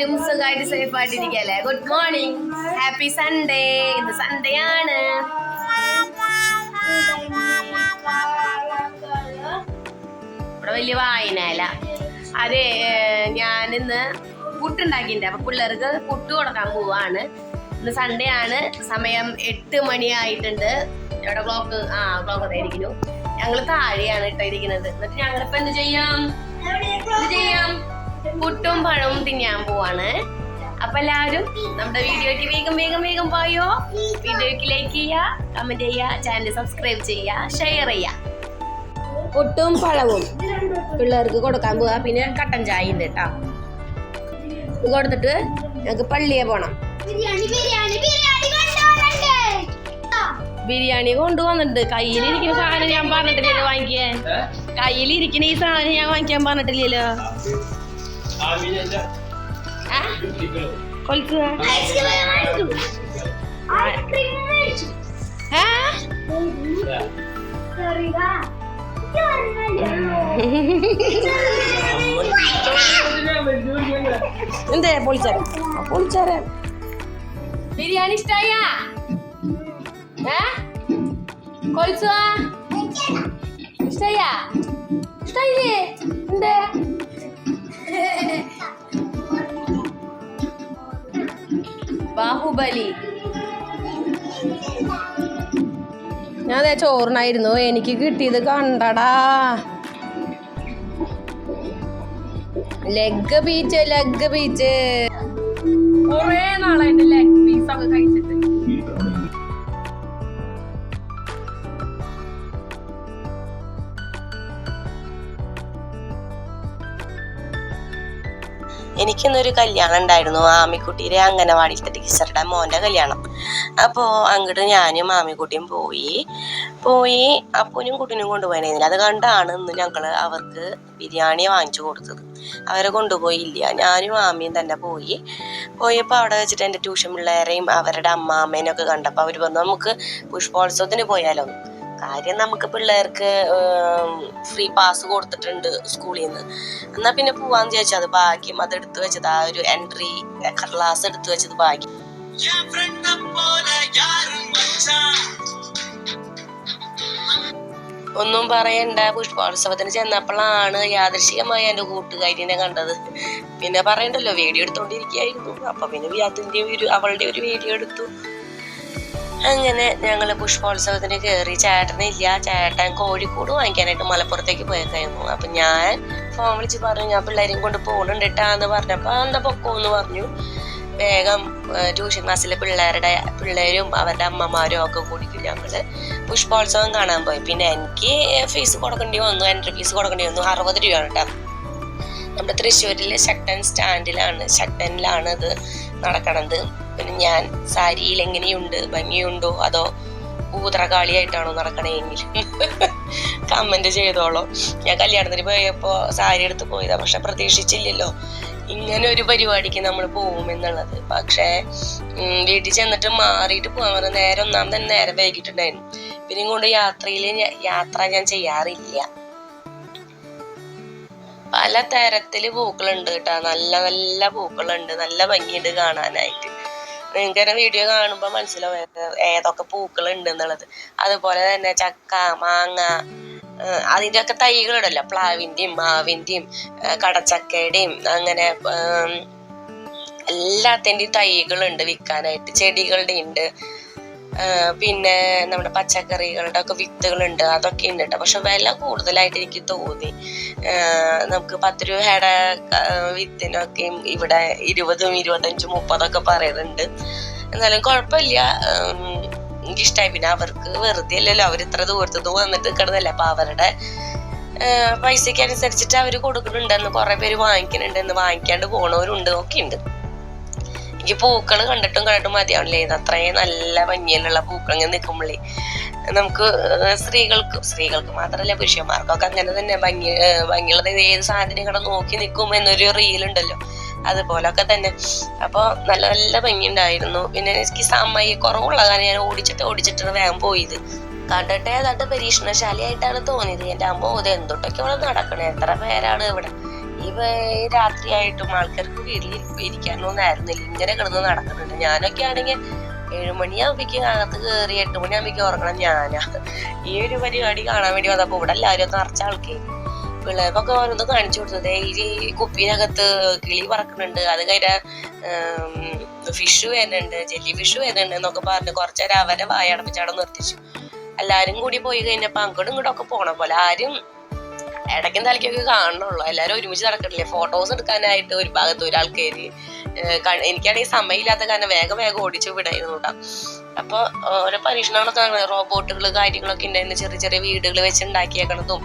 എല്ലാരും സുഖമായിട്ട് സേഫ് ആയിട്ടിരിക്കല്ലേ ഗുഡ് മോർണിംഗ് ഹാപ്പി സൺഡേ ഇന്ന് സൺഡേ ആണ്. ഇവിടെ വലിയ വായനയല്ല അതെ ഞാൻ ഇന്ന് പുട്ടുണ്ടാക്കിയിട്ടുണ്ട്. അപ്പൊ പിള്ളേർക്ക് പുട്ട് കൊടുക്കാൻ പോവാണ്. ഇന്ന് സൺഡേ ആണ്. സമയം എട്ട് മണിയായിട്ടുണ്ട്. ഇവിടെ ക്ലോക്ക് ആ ക്ലോക്ക് അതായിരിക്കുന്നു ഞങ്ങൾ താഴെയാണ് ഇട്ടിരിക്കുന്നത് എന്നിട്ട് ഞങ്ങളിപ്പോ എന്ത് ചെയ്യാം? എന്ത് ചെയ്യാം? പുട്ടും പഴവും തിന്നാൻ പോവാണ്. അപ്പൊ എല്ലാവരും നമ്മുടെ വീഡിയോയ്ക്ക് വേഗം വേഗം വേഗം പോയോ വീഡിയോയ്ക്ക് ലൈക്ക് ചെയ്യുക കമന്റ് ചെയ്യുക ചാനൽ സബ്സ്ക്രൈബ് ചെയ്യുക ഷെയർ ചെയ്യുക. പുട്ടും പഴവും പിള്ളേർക്ക് കൊടുക്കാൻ പോവാ. പിന്നെ കട്ടൻ ചായ ഉണ്ട് കേട്ടോ. ഇത് കൊടുത്തിട്ട് ഞങ്ങൾക്ക് പള്ളിയെ പോണം. ബിരിയാണി ബിരിയാണി ബിരിയാണി കൊണ്ടുവരണ്ടേ? ബിരിയാണി കൊണ്ടുവന്നിട്ടുണ്ട്. കയ്യിലിരിക്കുന്ന സാധനം ഞാൻ പറഞ്ഞിട്ടില്ലല്ലോ വാങ്ങിക്കാൻ. കയ്യിലിരിക്കുന്ന ഈ സാധനം ഞാൻ വാങ്ങിക്കാൻ പറഞ്ഞിട്ടില്ലല്ലോ. ചെറുതല്ലേ എന്തേ പൊളിച്ചാരൻ പൊളിച്ചാരൻ ബിരിയാണി ഇഷ്ടായ? കൊൽസുവാ ഇഷ്ടായ? ഇഷ്ടായില്ലേ? എന്തേ? ബാഹുബലി ഞാൻ അതെ ചോറിനായിരുന്നു. എനിക്ക് കിട്ടിയത് കണ്ടടാ. ലെഗ് പീച്ച് ലെഗ് പീച്ച് കൊറേ നാളായിട്ട് ലെഗ് പീസ് ഒക്കെ കഴിച്ചിട്ട്. എനിക്കിന്നൊരു കല്യാണം ഉണ്ടായിരുന്നു. ആമിക്കുട്ടിയുടെ അംഗനവാടിയിലത്തെ ടീച്ചറുടെ മോന്റെ കല്യാണം. അപ്പോൾ അങ്ങോട്ട് ഞാനും ആമിക്കുട്ടിയും പോയി. പോയി അപ്പനും കുട്ടിനും കൊണ്ടുപോയിരുന്നില്ല അത് കണ്ടാണ് ഇന്ന് ഞങ്ങൾ അവർക്ക് ബിരിയാണി വാങ്ങിച്ചു കൊടുത്തത്. അവരെ കൊണ്ടുപോയില്ല. ഞാനും ആമിയും തന്നെ പോയി. പോയപ്പോൾ അവിടെ വെച്ചിട്ട് എന്റെ ട്യൂഷൻ പിള്ളേരെയും അവരുടെ അമ്മാമ്മേനെയൊക്കെ കണ്ടപ്പോൾ അവർ പറഞ്ഞു നമുക്ക് പുഷ്പോത്സവത്തിന് പോയാലോ? കാര്യം നമുക്ക് പിള്ളേർക്ക് ഫ്രീ പാസ് കൊടുത്തിട്ടുണ്ട് സ്കൂളിൽ നിന്ന് എന്നാൽ പിന്നെ പോവാന്ന് ചോദിച്ചത് അത് ഭാഗ്യം. അത് എടുത്തു വെച്ചത് ആ ഒരു എൻട്രി ക്ലാസ് എടുത്തു വെച്ചത് ഭാഗ്യം. ഒന്നും പറയണ്ട. പുഷ്പോത്സവത്തിന് ചെന്നപ്പോഴാണ് യാദൃശികമായി എന്റെ കൂട്ടുകാരിനെ കണ്ടത്. പിന്നെ പറയണ്ടല്ലോ വീഡിയോ എടുത്തോണ്ടിരിക്കുകയായിരുന്നു. അപ്പൊ പിന്നെ അതിന്റെ ഒരു അവളുടെ ഒരു വീഡിയോ എടുത്തു. അങ്ങനെ ഞങ്ങൾ പുഷ്പോത്സവത്തിന് കയറി ചേട്ടനില്ല ചേട്ടൻ കോഴിക്കോട് വാങ്ങിക്കാനായിട്ട് മലപ്പുറത്തേക്ക് പോയേക്കായിരുന്നു. അപ്പൊ ഞാൻ ഫോൺ വിളിച്ച് പറഞ്ഞു ഞാൻ പിള്ളേരെയും കൊണ്ട് പോകുന്നുണ്ട് എന്ന് പറഞ്ഞപ്പോ എന്താ പൊക്കോന്ന് പറഞ്ഞു. വേഗം ട്യൂഷൻ ക്ലാസ്സിലെ പിള്ളേരുടെ പിള്ളേരും അവരുടെ അമ്മമാരും ഒക്കെ കൂടിക്കും ഞങ്ങൾ പുഷ്പോത്സവം കാണാൻ പോയി. പിന്നെ എനിക്ക് ഫീസ് കൊടുക്കേണ്ടി വന്നു എൻട്രി ഫീസ് കൊടുക്കേണ്ടി വന്നു. അറുപത് രൂപയാണ് കേട്ടോ നമ്മുടെ തൃശ്ശൂരിലെ ശക്തൻ സ്റ്റാൻഡിലാണ് ശക്തനിലാണ് ഇത് നടക്കണത്. പിന്നെ ഞാൻ സാരിയിൽ എങ്ങനെയുണ്ട്? ഭംഗിയുണ്ടോ? അതോ ഊതറകാളിയായിട്ടാണോ നടക്കണേങ്കിൽ കമന്റ് ചെയ്തോളോ. ഞാൻ കല്യാണത്തിന് പോയപ്പോൾ സാരി എടുത്ത് പോയതാ പക്ഷെ പ്രതീക്ഷിച്ചില്ലല്ലോ. ഇങ്ങനെ ഒരു പരിപാടിക്ക് നമ്മൾ പോകും എന്നുള്ളത് പക്ഷേ വീട്ടിൽ ചെന്നിട്ട് മാറിയിട്ട് പോകാൻ പറഞ്ഞ നേരം ഒന്നാം തന്നെ നേരം വൈകിട്ടുണ്ടായിരുന്നു. പിന്നെ ഇങ്ങോട്ട് യാത്രയിൽ യാത്ര ഞാൻ ചെയ്യാറില്ല. പല തരത്തിൽ പൂക്കളുണ്ട് കേട്ടോ. നല്ല നല്ല പൂക്കളുണ്ട്. നല്ല ഭംഗിയുണ്ട് കാണാനായിട്ട്. നിങ്ങൾക്ക് വീഡിയോ കാണുമ്പോൾ മനസ്സിലാവും ഏതൊക്കെ ഏതൊക്കെ പൂക്കളുണ്ട് എന്നുള്ളത് അതുപോലെ തന്നെ ചക്ക മാങ്ങ അതിന്റെ ഒക്കെ തൈകളുണ്ടല്ലോ പ്ലാവിന്റെയും മാവിന്റെയും കടച്ചക്കയുടെയും അങ്ങനെ എല്ലാത്തിന്റെയും തൈകളുണ്ട് വിൽക്കാനായിട്ട്. ചെടികളുടെ ഉണ്ട്. പിന്നെ നമ്മുടെ പച്ചക്കറികളുടെ ഒക്കെ വിത്തുകളുണ്ട് അതൊക്കെ ഉണ്ട് കേട്ടോ പക്ഷെ വില കൂടുതലായിട്ട് എനിക്ക് തോന്നി. നമുക്ക് പത്ത് രൂപയുടെ വിത്തിനൊക്കെ ഇവിടെ ഇരുപതും ഇരുപത്തഞ്ചും മുപ്പതൊക്കെ പറയുന്നുണ്ട്. എന്നാലും കുഴപ്പമില്ല. എനിക്കിഷ്ടമായി പിന്നെ അവർക്ക് വെറുതെ അല്ലല്ലോ അവർ ഇത്ര ദൂരത്തുനിന്ന് വന്നിട്ട് കിടന്നല്ലേ അപ്പൊ അവരുടെ പൈസയ്ക്ക് അനുസരിച്ചിട്ട് അവർ കൊടുക്കുന്നുണ്ടെന്ന് കുറെ പേര് വാങ്ങിക്കുന്നുണ്ടെന്ന് വാങ്ങിക്കാണ്ട് പോണവരുണ്ട്. ഒക്കെ ഉണ്ട് എനിക്ക് പൂക്കൾ കണ്ടിട്ടും കണ്ടിട്ടും മതിയാവില്ലേ? ഇത് അത്രയും നല്ല ഭംഗിയിലുള്ള പൂക്കൾ ഇങ്ങനെ നിൽക്കുമ്പോഴേ നമുക്ക് സ്ത്രീകൾക്ക് സ്ത്രീകൾക്ക് മാത്രമല്ല പുരുഷന്മാർക്കൊക്കെ അങ്ങനെ തന്നെ ഭംഗി ഭംഗിയുള്ള ഭംഗിയുള്ളത്. ഏത് സാധനം ഇവിടെ നോക്കി നിൽക്കും എന്നൊരു റീൽ റീലുണ്ടല്ലോ അതുപോലൊക്കെ തന്നെ. അപ്പോൾ നല്ല നല്ല ഭംഗിയുണ്ടായിരുന്നു. പിന്നെ എനിക്ക് സമയ കുറവുള്ള കാരണം ഞാൻ ഓടിച്ചിട്ട് ഓടിച്ചിട്ടാണ് വേഗം പോയത്. കണ്ടിട്ട് ഏതാണ്ട് പരീക്ഷണശാലയായിട്ടാണ് തോന്നിയത്. എന്റെ അമ്മ ഇത് എന്തൊട്ടൊക്കെ ഇവിടെ നടക്കണേ. എത്ര പേരാണ് ഇവിടെ? ഈ രാത്രിയായിട്ടും ആൾക്കാർക്ക് വീട്ടിൽ ഇരിക്കാനൊന്നും ആയിരുന്നില്ല. ഇങ്ങനെ കിടന്ന് നടക്കുന്നുണ്ട്. ഞാനൊക്കെ ആണെങ്കിൽ ഏഴുമണിയാകുമ്പോഴേക്കും അകത്ത് കയറി എട്ട് മണിയാകുമ്പോഴേക്കും ഉറങ്ങണം. ഞാനാ ഈ ഒരു പരിപാടി കാണാൻ വേണ്ടി വന്നപ്പോ ഇവിടെ എല്ലാവരും നിറച്ച ആൾക്കാർ പിള്ളേർക്കൊക്കെ ഓരോന്ന് കാണിച്ചു കൊടുത്തത് ഈ കുപ്പിനകത്ത് കിളി പറക്കുന്നുണ്ട്. അത് കഴിഞ്ഞ ഫിഷ് വരുന്നുണ്ട്. ജെല്ലി ഫിഷ് വരുന്നുണ്ട് എന്നൊക്കെ പറഞ്ഞ്. കുറച്ചേരം അവരെ വായടപ്പിച്ചവിടെ നിർത്തിച്ചു. എല്ലാരും കൂടി പോയി കഴിഞ്ഞപ്പോ അങ്ങോട്ടും ഇങ്ങോട്ടും ഒക്കെ പോണ പോലെ. ആരും ഇടയ്ക്കും തലയ്ക്കൊക്കെ കാണണുള്ളൂ എല്ലാരും ഒരുമിച്ച് നടക്കണില്ലേ ഫോട്ടോസ് എടുക്കാനായിട്ട് ഒരു ഭാഗത്ത് ഒരാൾക്കാര് എനിക്കാണെങ്കിൽ സമയമില്ലാത്ത കാരണം വേഗം വേഗം ഓടിച്ചു വിടായിരുന്നു കേട്ടോ അപ്പൊ ഓരോ പരീക്ഷണങ്ങളൊക്കെ റോബോട്ടുകൾ കാര്യങ്ങളൊക്കെ ഉണ്ടായിരുന്നു. ചെറിയ ചെറിയ വീടുകൾ വെച്ച് ഉണ്ടാക്കിയേക്കണതും.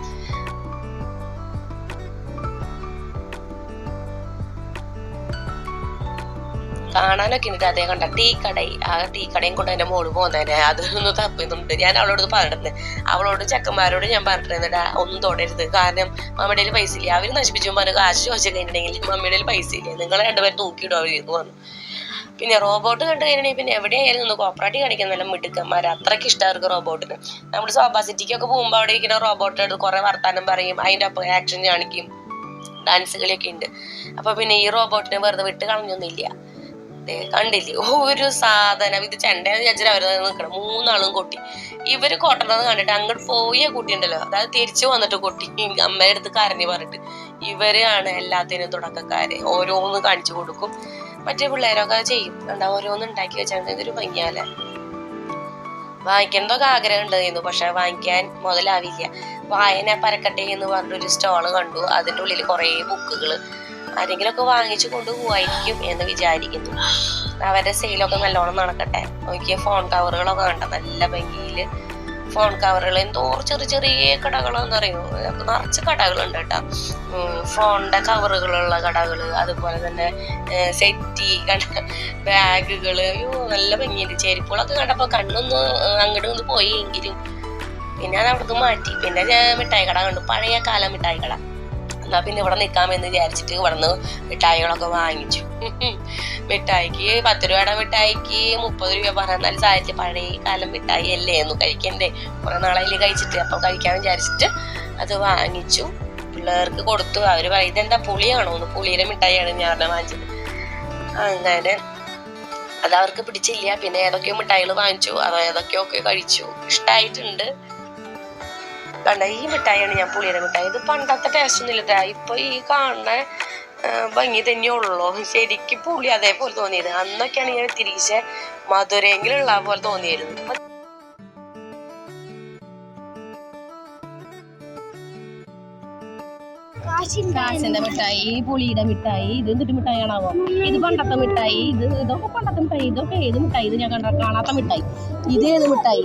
കാണാനൊക്കെ ഉണ്ട് അദ്ദേഹം കണ്ട. ടീക്കടയിൽ ആ ടീക്കടയും കൊണ്ട് എന്റെ മോൾ പോകുന്നതന്നെ അതൊന്ന് തപ്പിന്നുണ്ട് ഞാൻ അവളോട് പറഞ്ഞിട്ടുണ്ട്. അവളോട് ചെക്കന്മാരോട് ഞാൻ പറഞ്ഞിട്ടുണ്ടാ ഒന്നും തൊടരുത് കാരണം മമ്മിയുടെ പൈസ ഇല്ല. അവർ നശിപ്പിച്ചു. പറഞ്ഞു കാശ് ചോദിച്ചു കഴിഞ്ഞിട്ടുണ്ടെങ്കിൽ മമ്മിയുടെ പൈസ ഇല്ല? നിങ്ങൾ രണ്ടുപേരും തൂക്കിയിടും അവർ എന്ന് പിന്നെ റോബോട്ട് കണ്ടു കഴിഞ്ഞിട്ടുണ്ടെങ്കിൽ പിന്നെ എവിടെയായാലും ഒന്ന് കോപ്പറേറ്റ് കാണിക്കുന്നല്ല മിടുക്കന്മാർ അത്രയ്ക്ക് ഇഷ്ടമാർക്ക് റോബോട്ടിന് നമ്മൾ സോഫ സിറ്റിക്കൊക്കെ പോകുമ്പോൾ അവിടെ ഇരിക്കുന്ന റോബോട്ട് കുറെ വർത്താനം പറയും. അതിന്റെ ഒപ്പം ആക്ഷൻ കാണിക്കും. ഡാൻസ് കളിയൊക്കെ ഉണ്ട്. അപ്പൊ പിന്നെ ഈ റോബോട്ടിനെ വെറുതെ വിട്ട് കളഞ്ഞൊന്നുമില്ല. കണ്ടില്ലേ? ഒരു സാധനം ഇത് ചെണ്ടയെന്ന് വിചാരിച്ചാൽ അവർ നിൽക്കണം മൂന്നാളും കൊട്ടി. ഇവർ കൊട്ടണത് കണ്ടിട്ട് അങ്ങോട്ട് പോയ കുട്ടിയുണ്ടല്ലോ അതായത് തിരിച്ചു വന്നിട്ട് കൊട്ടി. അമ്മയുടെ അടുത്ത് കരഞ്ഞു പറഞ്ഞിട്ട്. ഇവരാണ് എല്ലാത്തിനും തുടക്കക്കാര്. ഓരോന്ന് കാണിച്ചു കൊടുക്കും. മറ്റേ പിള്ളേരൊക്കെ ചെയ്യും. എന്താ ഓരോന്ന് ഉണ്ടാക്കി വെച്ചാൽ ഇതൊരു ഭംഗിയാലെ വാങ്ങിക്കുന്നതൊക്കെ ആഗ്രഹം ഉണ്ടായിരുന്നു പക്ഷെ വാങ്ങിക്കാൻ മുതലാവില്ല. വായന പരക്കട്ടെ എന്ന് പറഞ്ഞൊരു സ്റ്റോൾ കണ്ടു. അതിന്റെ ഉള്ളിൽ കുറേ ബുക്കുകൾ ആരെങ്കിലുമൊക്കെ വാങ്ങിച്ചു കൊണ്ടുപോവായിരിക്കും എന്ന് വിചാരിക്കുന്നു. അവരുടെ സെയിലൊക്കെ നല്ലോണം നടക്കട്ടെ. നോക്കിയ ഫോൺ കവറുകളൊക്കെ കണ്ട? നല്ല ഭംഗിയിൽ ഫോൺ കവറുകൾ എന്തോ ചെറിയ ചെറിയ കടകളെന്ന് അറിയോ നിറച്ച് കടകളുണ്ട് കേട്ടോ. ഫോണിന്റെ കവറുകളുള്ള കടകൾ അതുപോലെ തന്നെ സെറ്റി കണ്ട ബാഗുകൾ. അയ്യോ നല്ല ഭംഗിയുണ്ട്. ചെരുപ്പുകളൊക്കെ കണ്ടപ്പോ കണ്ണൊന്ന് അങ്ങോട്ട് ഒന്ന് പോയി എങ്കിലും. പിന്നെ അത് അവിടുന്ന് മാറ്റി. പിന്നെ മിഠായി കട കണ്ടു. പഴയ കാല മിഠായി കട. എന്നാ പിന്നെ ഇവിടെ നിൽക്കാമെന്ന് വിചാരിച്ചിട്ട് ഇവിടെ നിന്ന് മിഠായികളൊക്കെ വാങ്ങിച്ചു. മിഠായിക്ക് പത്ത് രൂപയുടെ മിഠായിക്ക് മുപ്പത് രൂപ പറഞ്ഞാൽ സാധിച്ചു പഴയ കാലം മിഠായി അല്ലേ? എന്ന് കഴിക്കണ്ടേ. കുറെ നാളായില്ലേ കഴിച്ചിട്ട്. അപ്പം കഴിക്കാൻ വിചാരിച്ചിട്ട് അത് വാങ്ങിച്ചു. പിള്ളേർക്ക് കൊടുത്തു. അവർ പറയും ഇതെന്താ പുളിയാണോ? എന്ന്. പുളിയുടെ മിഠായിയാണ് ഞാൻ വാങ്ങിച്ചത്. അങ്ങനെ അത് അവർക്ക് പിടിച്ചില്ല. പിന്നെ ഏതൊക്കെയോ മിഠായികൾ വാങ്ങിച്ചു. അത് ഏതൊക്കെയോ ഒക്കെ കഴിച്ചു. ഇഷ്ടായിട്ടുണ്ട്. കണ്ട ഈ മിഠായിയാണ് ഞാൻ പുളിയുടെ മിഠായി. ഇത് പണ്ടത്തെ ടേസ്റ്റ് ഒന്നും ഇല്ല ഇപ്പൊ ഈ കാണുന്ന ഭംഗി തന്നെയുള്ളൂ ശരിക്കും പുളി അതേപോലെ തോന്നിയത്. അന്നൊക്കെയാണ് ഞാൻ തിരിച്ച് മധുരെങ്കിലുള്ള പോലെ തോന്നിയിരുന്നു കാശിന്റെ മിഠായി പുളിയുടെ മിഠായി ഇത് എന്തിട്ട് മിഠായിയാണാവോ? ഇത് പണ്ടത്തെ മിഠായി ഇത് ഇതൊക്കെ പണ്ടത്തെ മിഠായി ഇതൊക്കെ ഏത് മിഠായി? ഇത് ഞാൻ കണ്ട കാണാത്ത മിഠായി. ഇത് ഏത് മിഠായി?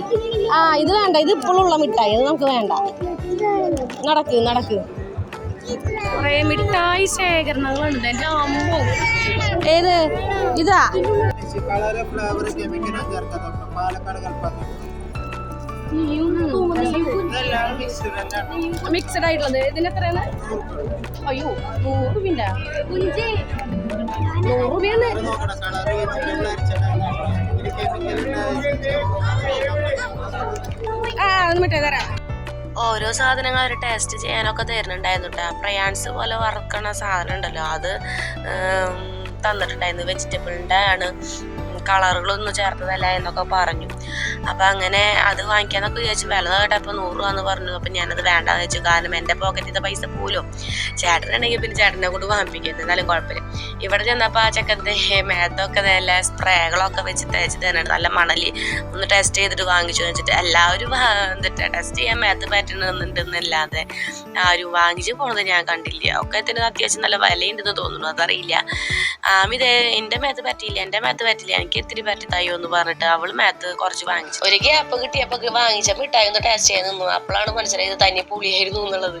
ആ ഇത് വേണ്ട ഇത് ഇപ്പോഴുള്ള മിഠായി അത് നമുക്ക് വേണ്ട. നടക്ക് നടക്ക്. കുറേ മിഠായി ശേഖരണങ്ങളുണ്ട് എന്റെ അമ്മോ. ഏത്? ഇതാ. പാലക്കാട് കൽപ്പാത്തി. മിക്സ്ഡ് ആയിട്ടുള്ളത്. ഇതിന് എത്രയാണ്? അയ്യോ നൂറ് രൂപ നൂറ് രൂപയാണ് ആ തരാം. ഓരോ സാധനങ്ങൾ അവർ ടേസ്റ്റ് ചെയ്യാനൊക്കെ തരുന്നുണ്ടായിരുന്നു കേട്ടോ പ്രയാൺസ് പോലെ വറുക്കണ സാധനം ഉണ്ടല്ലോ. അത് തന്നിട്ടുണ്ടായിരുന്നു. വെജിറ്റബിളിന്റെ ആണ്. കളറുകളൊന്നും ചേർത്തതല്ല എന്നൊക്കെ പറഞ്ഞു. അപ്പം അങ്ങനെ അത് വാങ്ങിക്കാന്നൊക്കെ വിചാരിച്ചു വില കേട്ടപ്പോൾ നൂറ് രൂപ പറഞ്ഞു അപ്പം ഞാനത് വേണ്ടാന്ന് വെച്ചു. കാരണം എന്റെ പോക്കറ്റിൽ പൈസ പോലും ചേട്ടനുണ്ടെങ്കിൽ പിന്നെ ചേട്ടനെ കൊണ്ട് വാങ്ങിപ്പിക്കും എന്നാലും കുഴപ്പമില്ല. ഇവിടെ ചെന്നപ്പോൾ ആ ചെക്കന്റെ മേത്തൊക്കെ നല്ല സ്പ്രേകളൊക്കെ വെച്ച് തേച്ച് തന്നെയാണ് നല്ല മണൽ ഒന്ന് ടെസ്റ്റ് ചെയ്തിട്ട് വാങ്ങിച്ചു വെച്ചിട്ട് എല്ലാവരും എന്നിട്ട് ടെസ്റ്റ് ചെയ്യാൻ മേത്ത് പറ്റണമെന്നുണ്ടെന്നല്ലാതെ ആരും വാങ്ങിച്ചു പോണത് ഞാൻ കണ്ടില്ല. ഒക്കെ ഇതിന് അത്യാവശ്യം നല്ല വിലയുണ്ടെന്ന് തോന്നുന്നു. അതറിയില്ല. ആമിത് എന്റെ മേത്ത് പറ്റിയില്ല. എന്റെ മേത്ത് പറ്റില്ല എനിക്ക് ഇത്തിരി പറ്റി തയ്യോ എന്ന് പറഞ്ഞിട്ട് അവൾ മേത്ത് കുറച്ച് വാങ്ങിച്ചു ഒരു ഗ്യാപ്പ് കിട്ടിയപ്പോ വാങ്ങിച്ച മിഠായി ഒന്ന് ടേസ്റ്റ് ചെയ്ത് നിന്നു. അപ്പോഴാണ് മനസ്സിലായത് തന്നെ പുളിയായിരുന്നു എന്നുള്ളത്.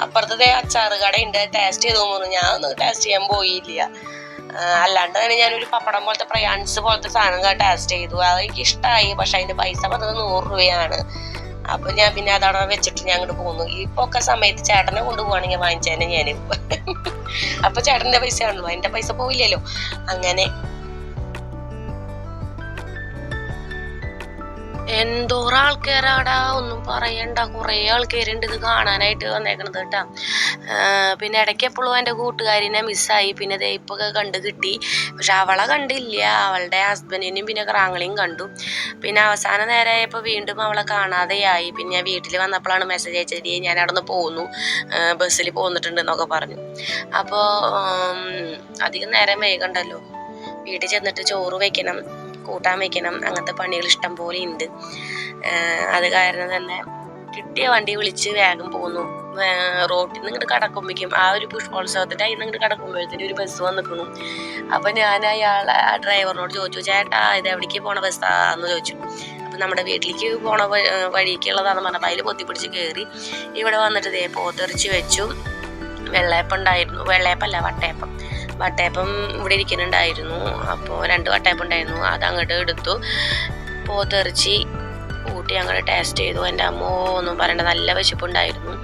അപ്പുറത്തെ അച്ചാറ് കടയുണ്ട് ടേസ്റ്റ് ചെയ്തു തോന്നുന്നു ഞാൻ ഒന്ന് ടേസ്റ്റ് ചെയ്യാൻ പോയില്ല. അല്ലാണ്ട് തന്നെ ഞാനൊരു പപ്പടം പോലത്തെ പ്രയാൺസ് പോലത്തെ സാധനം ടേസ്റ്റ് ചെയ്തു. അത് എനിക്ക് ഇഷ്ടമായി പക്ഷെ അതിന്റെ പൈസ പറഞ്ഞത് നൂറ് രൂപയാണ്. അപ്പൊ ഞാൻ പിന്നെ അതവിടെ വെച്ചിട്ട് ഞാൻ അങ്ങോട്ട് പോന്നു. ഇപ്പൊ ഒക്കെ സമയത്ത് ചേട്ടനെ കൊണ്ടുപോവാണെങ്കിൽ വാങ്ങിച്ചേനെ ഞാൻ അപ്പൊ ചേട്ടന്റെ പൈസ ആണല്ലോ എന്റെ പൈസ പോവില്ലല്ലോ. അങ്ങനെ എന്തോരം ആൾക്കാരാടാ ഒന്നും പറയണ്ട. കുറേ ആൾക്കാരുണ്ട് ഇത് കാണാനായിട്ട് വന്നേക്കണത് കേട്ടാ. പിന്നെ ഇടയ്ക്ക് എപ്പോഴും എന്റെ കൂട്ടുകാരിനെ മിസ്സായി. പിന്നെ ദേ ഇപ്പൊ കണ്ട് കിട്ടി. പക്ഷെ അവളെ കണ്ടില്ല. അവളുടെ ഹസ്ബൻഡിനെയും പിന്നെ ക്രാങ്ങളെയും കണ്ടു. പിന്നെ അവസാന നേരമായപ്പോൾ വീണ്ടും അവളെ കാണാതെയായി. പിന്നെ ഞാൻ വീട്ടിൽ വന്നപ്പോഴാണ് മെസ്സേജ് അയച്ചത്. ഞാൻ അവിടെ നിന്ന് പോന്നു ബസ്സിൽ പോന്നിട്ടുണ്ട് എന്നൊക്കെ പറഞ്ഞു. അപ്പോൾ അധികം നേരം വൈകണ്ടല്ലോ? വീട്ടിൽ ചെന്നിട്ട് ചോറ് വെക്കണം കൂട്ടാൻ വെക്കണം അങ്ങനത്തെ പണികൾ ഇഷ്ടം പോലെ ഉണ്ട് അത് കാരണം തന്നെ കിട്ടിയ വണ്ടി വിളിച്ച് വേഗം പോന്നു. റോട്ടിൽ നിന്ന് ഇങ്ങോട്ട് കടക്കുമ്പോഴേക്കും ആ ഒരു പുഷ്പോത്സവത്തിന്റെ അതിൽ നിന്ന് ഇങ്ങോട്ട് കടക്കുമ്പോഴത്തേനും ഒരു ബസ് വന്നിക്കണു. അപ്പം ഞാൻ അയാളെ ആ ഡ്രൈവറിനോട് ചോദിച്ചു ചേട്ടാ ഇത് എവിടേക്ക് പോണ ബസ്സാന്ന് ചോദിച്ചു. അപ്പം നമ്മുടെ വീട്ടിലേക്ക് പോണ വഴിക്കുള്ളതാണെന്ന് പറഞ്ഞപ്പോൾ അതിൽ പൊത്തിപ്പിടിച്ച് കയറി ഇവിടെ വന്നിട്ട് ദേ പോത്തെറിച്ച് വെച്ചു. വെള്ളയപ്പം ഉണ്ടായിരുന്നു. വെള്ളയപ്പല്ല വട്ടയപ്പം. വട്ടയപ്പം ഇവിടെ ഇരിക്കുന്നുണ്ടായിരുന്നു. അപ്പോൾ രണ്ട് വട്ടയപ്പം ഉണ്ടായിരുന്നു. അത് അങ്ങോട്ട് എടുത്തു. പോത്തെറിച്ചി കൂട്ടി അങ്ങോട്ട് ടേസ്റ്റ് ചെയ്തു. എന്റെ അമ്മോ ഒന്നും പറയണ്ട നല്ല വിശപ്പുണ്ടായിരുന്നു.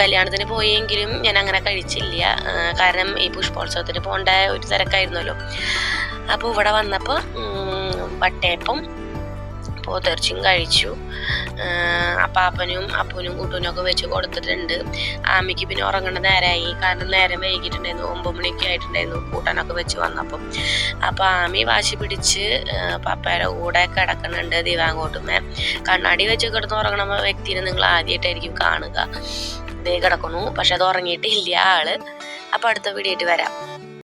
കല്യാണത്തിന് പോയെങ്കിലും ഞാൻ അങ്ങനെ കഴിച്ചില്ല. കാരണം ഈ പുഷ്പോത്സവത്തിന് പോകേണ്ട ഒരു തിരക്കായിരുന്നല്ലോ. അപ്പോൾ ഇവിടെ വന്നപ്പോൾ വട്ടയപ്പം പോത്തിറച്ചിയും കഴിച്ചു. അപ്പാപ്പനും അപ്പനും കൂട്ടൂനും ഒക്കെ വെച്ച് കൊടുത്തിട്ടുണ്ട്. ആമിക്ക് പിന്നെ ഉറങ്ങേണ്ട നേരമായി കാരണം നേരം വൈകിട്ടുണ്ടായിരുന്നു ഒമ്പത് മണിയൊക്കെ ആയിട്ടുണ്ടായിരുന്നു കൂട്ടാനൊക്കെ വെച്ച് വന്നപ്പം. അപ്പോൾ ആമി വാശി പിടിച്ച് പപ്പയുടെ കൂടെ കിടക്കുന്നുണ്ട് ദിവാങ്കോട്ടുമേ കണ്ണാടി വെച്ച് കിടന്ന് ഉറങ്ങണ വ്യക്തിനെ നിങ്ങൾ ആദ്യമായിട്ടായിരിക്കും കാണുക. ഇതേ കിടക്കുന്നു. പക്ഷെ അത് ഉറങ്ങിയിട്ടില്ല ആൾ. അപ്പോൾ അടുത്ത വീഡിയോ വരാം.